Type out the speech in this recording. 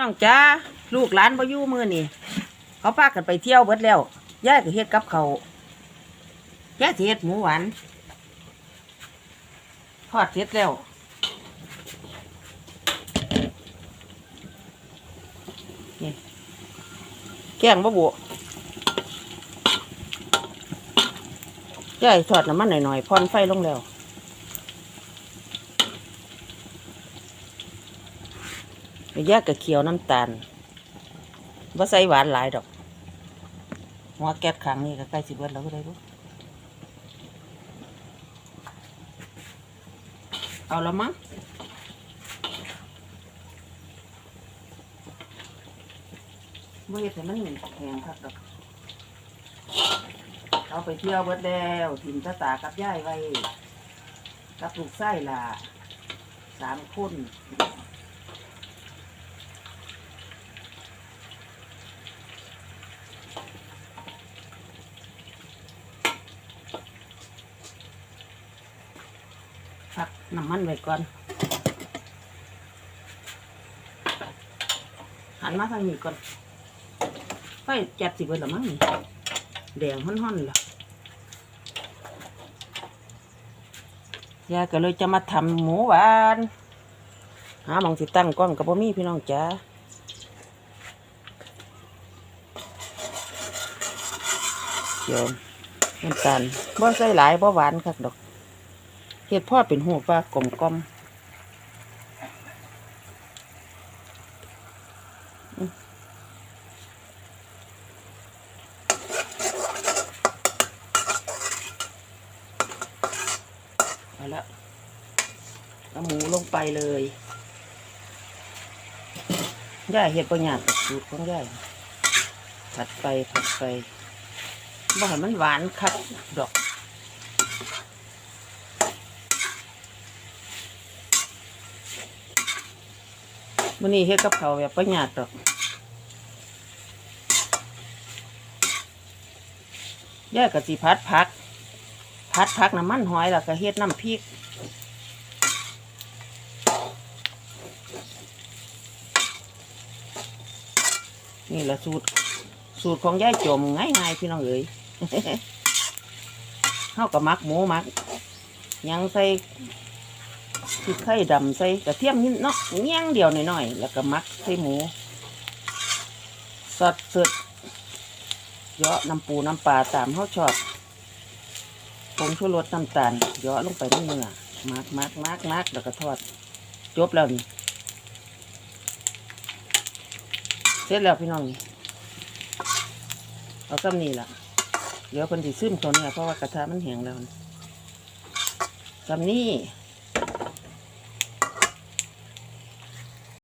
น้องจ้าลูกหลานบ่อยู่มือนี่เขาพากันไปเที่ยวเบิดแล้วยายก็เฮ็ดกับเขาวยายสิเฮ็ดหมูหวานทอดเสร็จแล้วนี่แกงบ่บุยายทอดน้ำมันหน่อยๆพอนไฟลงแล้ว แยกกับเขียวน้ำตาลว่าใส่หวานหลายดอกหัวแก๊สขังนี่ก็ใกล้สิเบิดแล้วก็ได้รู้เอาละมั้งไม่เห็นแต่มันเหม็นแข็งครับดอกเอาไปเที่ยวเบิดแล้วถิ่นตาตากับย่ายไว้ กับลูกไส้ล่ะสามคน พักน้ำมันไว้ก่อนหันมาทางนี้ก่อนไฟจัดสิเบิดละมั้งแดงห่อนๆล่ะยายก็เลยจะมาทำหมูหวานหาหมองสิตั้งกล้องกับพ่มีพี่น้องจ้าเดี๋ยวน้ำตาลบ่ใส่หลายบ่หวานคักดอก เห็ดพ่อเป็นหูปลากลมกลมเอาละเอาหมูลงไปเลยย่าเห็ดปัญญากกับสูตรของย่าผัดไปผัดไปบ่ให้มันหวานคักดอก มันนี้เฮ็ดกับเขาแบบประหยัดดอกยายกะสิพัดพัก พัดพักน้ำมันหอยแล้วก็เฮ็ดน้ำพริกนี่แหละสูตร สูตรของย่ายจมง่ายๆพี่น้องเอ๋ยเฮากับมักหมูมัก ยังใส่ พริกไข่ดำใส่กระเทียมนิดเนาะเงี้ยงเดียวหน่อยๆแล้วก็มักใส่หมูสดสดเยาะน้ำปูน้ำปลาตามเขาชอบผงชูรสน้ำตาลเยาะลงไปในเนื้อมักมักมักมักแล้วก็ทอด จบแล้วนี่เสร็จแล้วพี่น้องนี่เอาซ้ำนี่ล่ะเดี๋ยวคนสิซึมตัวเนี้เพราะว่ากระทะมันแห้งแล้วซ้ำนี่